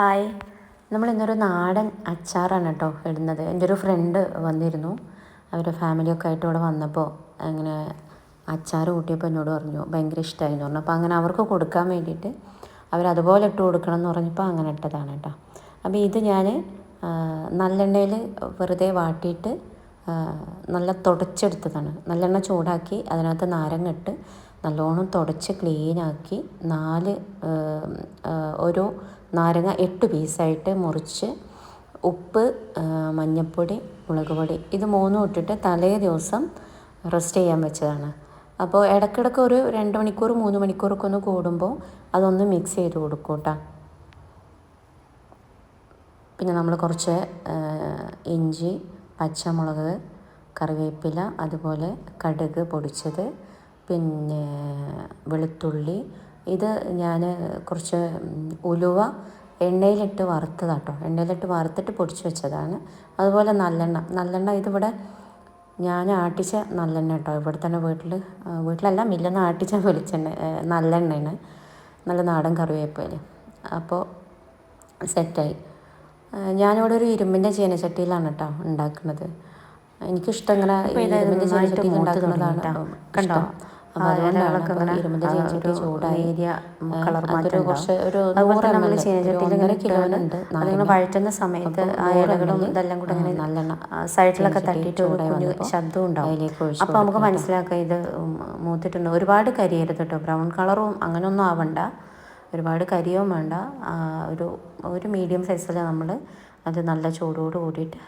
Hi. നമ്മൾ ഇന്നൊരു നാടൻ അച്ചാറാണ് കേട്ടോ ഇടുന്നത്. എന്റെ ഒരു ഫ്രണ്ട് വന്നിരുന്നു. അവരുടെ ഫാമിലിയൊക്കെ ആയിട്ട് ഇവിടെ വന്നപ്പോൾ അങ്ങനെ അച്ചാർ കൂട്ടിയപ്പോൾ എന്നോട് പറഞ്ഞു ഭയങ്കര എന്ന് പറഞ്ഞു. അപ്പോൾ അങ്ങനെ അവർക്ക് കൊടുക്കാൻ വേണ്ടിയിട്ട് അവരതുപോലെ ഇട്ട് കൊടുക്കണം എന്ന് പറഞ്ഞപ്പോൾ അങ്ങനെ ഇട്ടതാണ് കേട്ടോ അപ്പോൾ ഇത് ഞാൻ നല്ലെണ്ണയിൽ വെറുതെ വാട്ടിയിട്ട് നല്ല തുടച്ചെടുത്തതാണ്. നല്ലെണ്ണ ചൂടാക്കി അതിനകത്ത് നാരങ്ങ ഇട്ട് നല്ലോണം തുടച്ച് ക്ലീനാക്കി നാല് ഒരു നാരങ്ങ എട്ട് പീസായിട്ട് മുറിച്ച് ഉപ്പ് മഞ്ഞൾപ്പൊടി മുളക് പൊടി ഇത് മൂന്നും ഇട്ടിട്ട് തലേ ദിവസം റെസ്റ്റ് ചെയ്യാൻ വെച്ചതാണ്. അപ്പോൾ ഇടയ്ക്കിടയ്ക്ക് ഒരു രണ്ട് മണിക്കൂർ മൂന്ന് മണിക്കൂറൊക്കെ ഒന്ന് കൂടുമ്പോൾ അതൊന്ന് മിക്സ് ചെയ്ത് കൊടുക്കും കേട്ടോ പിന്നെ നമ്മൾ കുറച്ച് ഇഞ്ചി പച്ചമുളക് കറിവേപ്പില അതുപോലെ കടുക് പൊടിച്ചത് പിന്നെ വെളുത്തുള്ളി. ഇത് ഞാൻ കുറച്ച് ഉലുവ എണ്ണയിലിട്ട് വറുത്തതാട്ടോ. എണ്ണയിലിട്ട് വറുത്തിട്ട് പൊടിച്ച് വെച്ചതാണ്. അതുപോലെ നല്ലെണ്ണ. നല്ലെണ്ണ ഇതിവിടെ ഞാൻ ആട്ടിച്ച നല്ലെണ്ണ കേട്ടോ. ഇവിടെ തന്നെ വീട്ടിൽ വീട്ടിലല്ല മില്ലെന്ന് ആട്ടിച്ച വെളിച്ചെണ്ണ നല്ലെണ്ണയാണ്. നല്ല നാടൻ കറിവേപ്പില. അപ്പോൾ സെറ്റായി. ഞാനിവിടെ ഒരു ഇരുമ്പിന്റെ ചീനച്ചട്ടിയിലാണ് കേട്ടോ ഉണ്ടാക്കുന്നത്. എനിക്കിഷ്ടം ഇങ്ങനെ ഇരുമ്പിന്റെ ചീനച്ചട്ടിയിൽ ഉണ്ടാക്കുന്നതാണ് കണ്ടോ? അതിങ്ങനെ വഴറ്റുന്ന സമയത്ത് ആ ഇലകളും ഇതെല്ലാം കൂടെ ഇങ്ങനെ നല്ലെണ്ണ സൈഡിലൊക്കെ തട്ടിയിട്ട് ശബ്ദം ഉണ്ടാവും. അപ്പൊ നമുക്ക് മനസ്സിലാക്കാം ഇത് മൂത്തിട്ടുണ്ട്. ഒരുപാട് കരിയരുത് കേട്ടോ ബ്രൗൺ കളറും അങ്ങനെയൊന്നും ആവണ്ട. ഒരുപാട് കരിയും വേണ്ട. ഒരു ഒരു മീഡിയം സൈസിൽ നമ്മൾ അത് നല്ല ചൂടോട് കൂടിയിട്ട്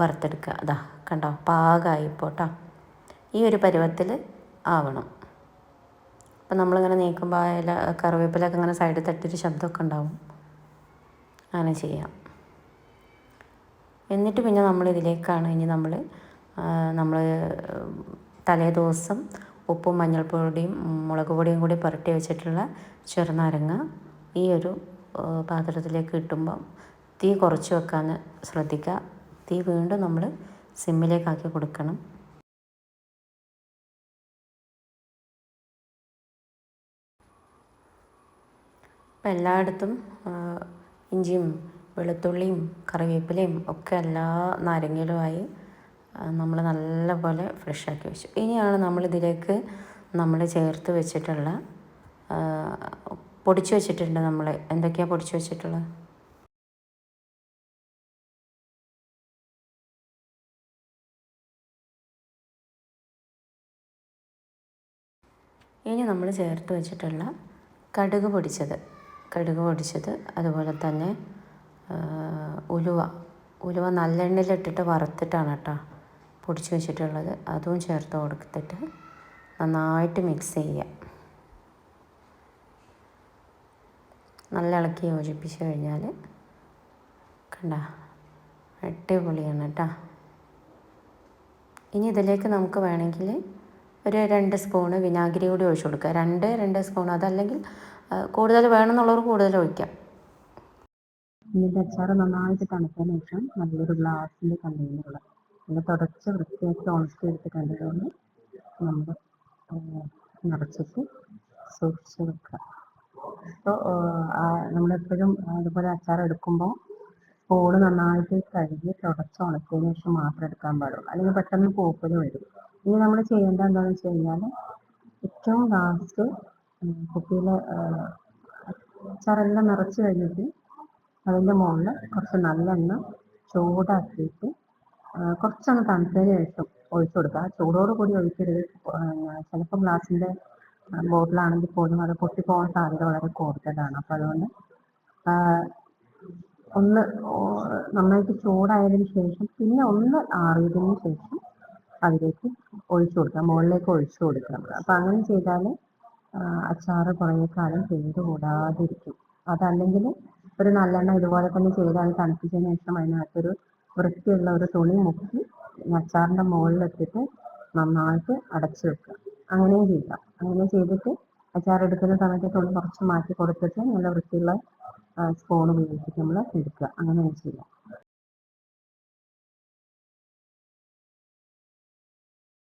വറുത്തെടുക്കുക. അതാ കണ്ടോ? പാകമായി ഇപ്പോൾ കേട്ടോ ഈ ഒരു പരുവത്തിൽ ആവണം. അപ്പം നമ്മളിങ്ങനെ നീക്കുമ്പോൾ ഇല കറിവേപ്പിലൊക്കെ ഇങ്ങനെ സൈഡിൽ തട്ടിയൊരു ശബ്ദമൊക്കെ ഉണ്ടാവും. അങ്ങനെ ചെയ്യാം. എന്നിട്ട് പിന്നെ നമ്മൾ ഇതിലേക്കാണ് ഇനി നമ്മൾ നമ്മൾ തലേ ദിവസം ഉപ്പും മഞ്ഞൾപ്പൊടിയും മുളക് പൊടിയും കൂടി പുരട്ടി വെച്ചിട്ടുള്ള ചെറുനാരങ്ങ ഈ ഒരു പാത്രത്തിലേക്ക് ഇട്ടുമ്പം തീ കുറച്ച് വെക്കാൻ ശ്രദ്ധിക്കുക തീ വീണ്ടും നമ്മൾ സിമ്മിലേക്കാക്കി കൊടുക്കണം. ഇപ്പം എല്ലായിടത്തും ഇഞ്ചിയും വെളുത്തുള്ളിയും കറിവേപ്പിലയും ഒക്കെ എല്ലാ നാരങ്ങയിലുമായി നമ്മൾ നല്ലപോലെ ഫ്രഷാക്കി വെച്ചു. ഇനിയാണ് നമ്മളിതിലേക്ക് നമ്മൾ ചേർത്ത് വെച്ചിട്ടുള്ള പൊടിച്ചു വെച്ചിട്ടുണ്ട് നമ്മൾ എന്തൊക്കെയാണ് പൊടിച്ചു വെച്ചിട്ടുള്ളത്? ഇനി നമ്മൾ ചേർത്ത് വെച്ചിട്ടുള്ള കടുക് പൊടിച്ചത്. കടുക് പൊടിച്ചത്. അതുപോലെ തന്നെ ഉലുവ. ഉലുവ നല്ലെണ്ണയിലിട്ടിട്ട് വറുത്തിട്ടാണ് കേട്ടോ പൊടിച്ച് വെച്ചിട്ടുള്ളത്. അതും ചേർത്ത് കൊടുത്തിട്ട് നന്നായിട്ട് മിക്സ് ചെയ്യുക. നല്ല ഇളക്കി യോജിപ്പിച്ച് കഴിഞ്ഞാൽ കണ്ട അടിപൊളിയാണ് കേട്ടോ ഇനി ഇതിലേക്ക് നമുക്ക് വേണമെങ്കിൽ ഒരു രണ്ട് സ്പൂണ് വിനാഗിരി കൂടി ഒഴിച്ചു കൊടുക്കുക. രണ്ട് രണ്ട് സ്പൂൺ അതല്ലെങ്കിൽ കൂടുതൽ വേണമെന്നുള്ളവർ കൂടുതൽ ഒഴിക്കാം. ഇതിന്റെ അച്ചാർ നന്നായിട്ട് തണുത്തതിന് ശേഷം നല്ലൊരു ഗ്ലാസിന്റെ കണ്ടെയ്നറുകൾ. നല്ല തുടച്ച് വൃത്തിയാക്കി ഉണക്കി കണ്ടെയ്നറിൽ നമ്മൾ നിറച്ചിട്ട് സൂക്ഷിച്ച് വെക്കുക. അപ്പോൾ നമ്മളെപ്പോഴും അതുപോലെ അച്ചാർ എടുക്കുമ്പോൾ സ്പൂണ് നന്നായിട്ട് കഴുകി തുടച്ച് ഉണക്കിയതിന് ശേഷം മാത്രം എടുക്കാൻ പാടുള്ളൂ. അല്ലെങ്കിൽ പെട്ടെന്ന് പൂപ്പൽ വരും. ഇനി നമ്മൾ ചെയ്യേണ്ടത് എന്താണെന്ന് വെച്ച് കഴിഞ്ഞാൽ ഏറ്റവും ലാസ്റ്റ് കുപ്പിയിൽ അച്ചാറെല്ലാം നിറച്ച് കഴിഞ്ഞിട്ട് അതിന്റെ മുകളിൽ കുറച്ച് നല്ലെണ്ണ ചൂടാക്കിയിട്ട് കുറച്ചൊന്ന് തണുത്തതിന് ശേഷം ഒഴിച്ചു കൊടുക്കുക. ചൂടോട് കൂടി ഒഴിക്കരുത്. ചിലപ്പോൾ ഗ്ലാസിന്റെ ബോട്ടിലാണെങ്കിൽ പോലും അത് പൊട്ടിപ്പോകാൻ സാധ്യത വളരെ കൂടുതലാണ്. അപ്പോൾ അതുകൊണ്ട് ഒന്ന് നന്നായിട്ട് ചൂടായതിന് ശേഷം പിന്നെ ഒന്ന് ആറിയതിന് ശേഷം അതിലേക്ക് ഒഴിച്ചു കൊടുക്കുക മുകളിലേക്ക് ഒഴിച്ചു കൊടുക്കുക അപ്പം അങ്ങനെ ചെയ്താൽ അച്ചാർ കുറേ കാലം കേട് കൂടാതിരിക്കും അതല്ലെങ്കിൽ ഒരു നല്ലെണ്ണ ഇതുപോലെ തന്നെ ചെയ്ത് അത് തണുപ്പിച്ചതിന് ശേഷം അതിനകത്തൊരു വൃത്തിയുള്ള ഒരു തുണി മുക്കി അച്ചാറിന്റെ മുകളിലെത്തിയിട്ട് നന്നായിട്ട് അടച്ചു വെക്കുക. അങ്ങനെയും ചെയ്യാം. അങ്ങനെ ചെയ്തിട്ട് അച്ചാർ എടുക്കുന്ന സമയത്ത് തുണി കുറച്ച് മാറ്റി കൊടുത്തിട്ട് നല്ല വൃത്തിയുള്ള സ്പൂൺ ഉപയോഗിച്ചിട്ട് നമ്മൾ എടുക്കുക. അങ്ങനെയും ചെയ്യാം.